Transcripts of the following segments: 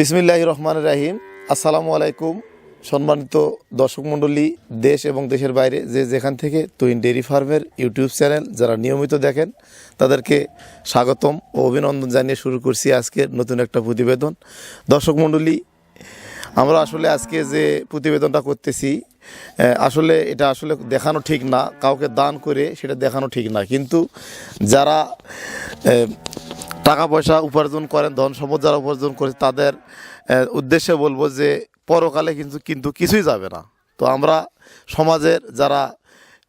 বিসমিল্লাহ রহমান রাহিম। আসসালামু আলাইকুম সম্মানিত দর্শক মণ্ডলী, দেশ এবং দেশের বাইরে যে যেখান থেকে তুইন ডেয়ারি ফার্মের ইউটিউব চ্যানেল যারা নিয়মিত দেখেন, তাদেরকে স্বাগতম ও অভিনন্দন জানিয়ে শুরু করছি আজকের নতুন একটা প্রতিবেদন। দর্শক মণ্ডলী, আমরা আসলে আজকে যে প্রতিবেদনটা করতেছি আসলে এটা আসলে দেখানো ঠিক না, কাউকে দান করে সেটা দেখানো ঠিক না। কিন্তু যারা টাকা পয়সা উপার্জন করেন, ধন সম্পদ যারা উপার্জন করে, তাদের উদ্দেশ্যে বলব যে পরকালে কিন্তু কিন্তু কিছুই যাবে না। তো আমরা সমাজের যারা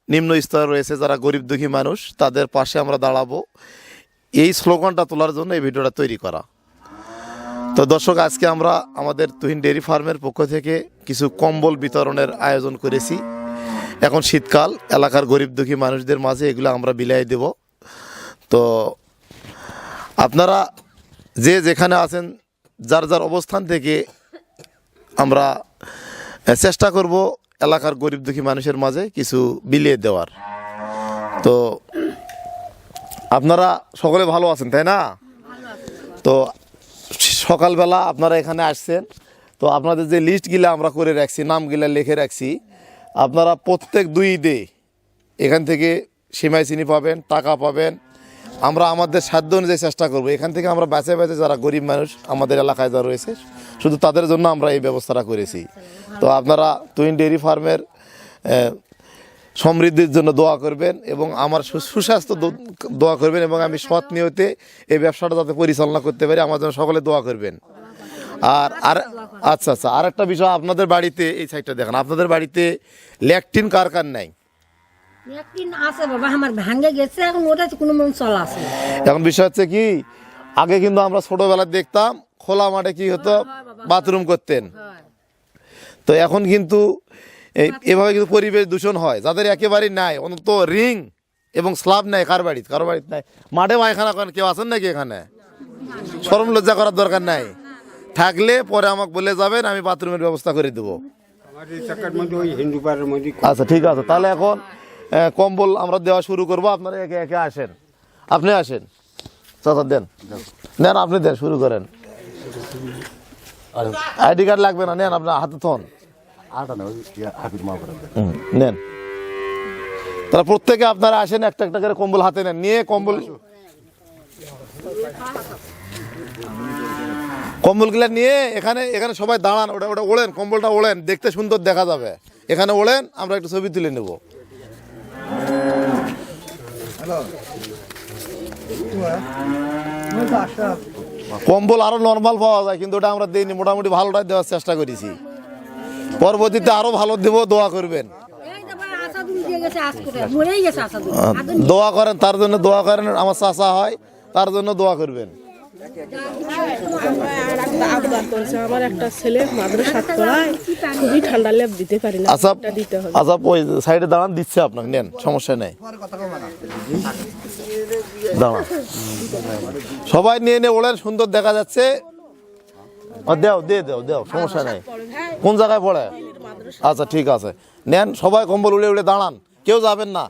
নিম্ন স্তরে রয়েছে, যারা গরিব দুঃখী মানুষ, তাদের পাশে আমরা দাঁড়াবো। এই স্লোগানটা তোলার জন্য এই ভিডিওটা তৈরি করা। তো দর্শক, আজকে আমরা আমাদের তুহিন ডেয়ারি ফার্মের পক্ষ থেকে কিছু কম্বল বিতরণের আয়োজন করেছি। এখন শীতকাল, এলাকার গরিব দুঃখী মানুষদের মাঝে এগুলো আমরা বিলাই দেব। তো আপনারা যে যেখানে আছেন, যার যার অবস্থান থেকে আমরা চেষ্টা করব এলাকার গরিব দুঃখী মানুষের মাঝে কিছু বিলিয়ে দেওয়ার। তো আপনারা সকলে ভালো আছেন, তাই না? তো সকালবেলা আপনারা এখানে আসছেন, তো আপনাদের যে লিস্টগুলো আমরা করে রাখছি, নামগুলা লিখে রাখছি, আপনারা প্রত্যেক দুই ঈদে এখান থেকে সীমাই চিনি পাবেন, টাকা পাবেন আমরা আমাদের সাধ্য অনুযায়ী চেষ্টা করব। এখান থেকে আমরা বেঁচে বেঁচে যারা গরিব মানুষ আমাদের এলাকায় যারা রয়েছে, শুধু তাদের জন্য আমরা এই ব্যবস্থাটা করেছি। তো আপনারা টুইন ডেয়ারি ফার্মের সমৃদ্ধির জন্য দোয়া করবেন এবং আমার সুস্বাস্থ্য দোয়া করবেন এবং আমি সৎ নিয়তে এই ব্যবসাটা যাতে পরিচালনা করতে পারি, আমার জন্য সকলে দোয়া করবেন। আর আর আচ্ছা আচ্ছা আর একটা বিষয় আপনাদের বাড়িতে, এই সাইডটা দেখেন, আপনাদের বাড়িতে ল্যাকটিন কার কার নাই। আছে বাবা আমার ভাঙ্গে গেছে এখন ওটা কোনো মন চলা আছে এখন বিষয় হচ্ছে কি আগে কিন্তু আমরা ছোটবেলায় দেখতাম খোলা মাঠে কি হতো বাথরুম করতেন। তো এখন কিন্তু এভাবে কিন্তু পরিবেশ দূষণ হয় যাদের একেবারেই নাই অন্তত রিং এবং স্ল্যাব নাই কার বাড়িতে কারও বাড়িতে নাই। মাঠে পায়খানা করেন কেউ আছেন নাকি এখানে? সরম লজ্জা করার দরকার নাই। থাকলে পরে আমাকে বলে যাবেন আমি বাথরুমের ব্যবস্থা করে দেবো। আচ্ছা ঠিক আছে তাহলে এখন কম্বল আমরা দেওয়া শুরু করব। আপনারা একে একে আসেন। আপনি আসেন। চাচা দেন। নেন আপনি দেন শুরু করেন। আইডি কার্ড লাগবে না নেন আপনার হাতে থন। নেন। তাহলে প্রত্যেকে আপনারা আসেন একটা একটা করে কম্বল হাতে নেন। নিয়ে কম্বল কম্বলগুলা নিয়ে এখানে এখানে সবাই দাঁড়ান ওটা ওটা ওড়েন কম্বলটা ওড়েন দেখতে সুন্দর দেখা যাবে। এখানে ওড়েন আমরা একটু ছবি তুলে নেব। কম্বল আরও নর্মাল পাওয়া যায় কিন্তু ওটা আমরা দিইনি। মোটামুটি ভালোটাই দেওয়ার চেষ্টা করেছি। পরবর্তীতে আরও ভালো দেব দোয়া করবেন। দোয়া করেন তার জন্য দোয়া করেন আমার চাষা হয় তার জন্য দোয়া করবেন। আচ্ছা ওই সাইডে দাঁড়ান দিচ্ছে আপনাকে নেন সমস্যা নেই। দাঁড়ান। সবাই নিয়ে নিয়ে ওড়েন সুন্দর দেখা যাচ্ছে। দেও দেও সমস্যা নেই। কোন জায়গায় পড়ে? আচ্ছা ঠিক আছে। নেন সবাই কম্বল উড়ে উড়ে দাঁড়ান। কেউ যাবেন না।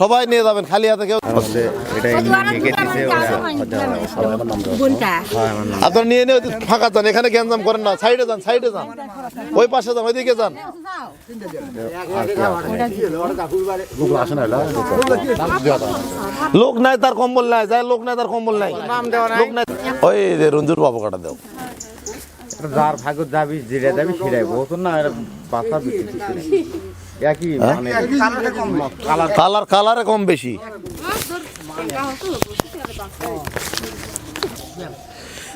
সবাই নিয়ে যাবেন খালি হাতে কেউ বোনটা। আপনারা নিয়ে নিয়ে ফাঁকা যান এখানে গ্যাঞ্জাম করেন না সাইডে যান সাইডে যান। ওই পাশে যান ওইদিকে যান। লোক নাই তার কম্বল নাই যাই লোক নাই তার কম্বল নাই। লোক নাই ওই যে রঞ্জুর বাবু কাটা দেও। যার ভাগ্য যাবি যেটা যাবি সেটাই। ও তো না বাসা কালার কালার কালারে কম বেশি।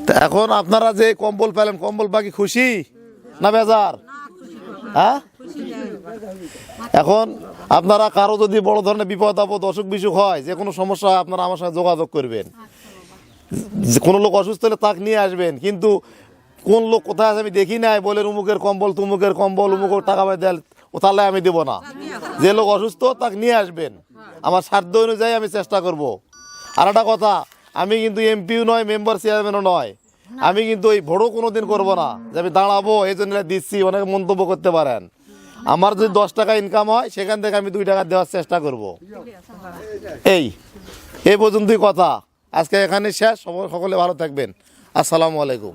তা এখন আপনারা যে কম্বল পেলেন কম্বল বাকি খুশি না বেজার? হ্যাঁ? এখন আপনারা কারও যদি বড় ধরনের বিপদ আপদ অসুখ বিসুখ হয় যে কোনো সমস্যা হয় আপনারা আমার সঙ্গে যোগাযোগ করবেন। যে কোনো লোক অসুস্থ হলে তাকে নিয়ে আসবেন কিন্তু কোন লোক কোথায় আছে আমি দেখি নাই বলে উমুকের কম্বল তুমুকের কম্বল উমুকের টাকা পায় দেয় তাহলে আমি দেবো না। যে লোক অসুস্থ, তাকে নিয়ে আসবেন। আমার সাধ্য অনুযায়ী আমি চেষ্টা করব। আর একটা কথা, আমি কিন্তু এমপিও নয়, মেম্বার চেয়ারম্যানও নয়। আমি কিন্তু ওই ভোটও কোনো দিন করব না, যে আমি দাঁড়াবো এই জন্য দিচ্ছি, অনেক মন্তব্য করতে পারেন। আমার যদি দশ টাকা ইনকাম হয়, সেখান থেকে আমি দুই টাকা দেওয়ার চেষ্টা করব। এই এই পর্যন্তই কথা। আজকে এখানে শেষ সকলে ভালো থাকবেন। আসসালামু আলাইকুম।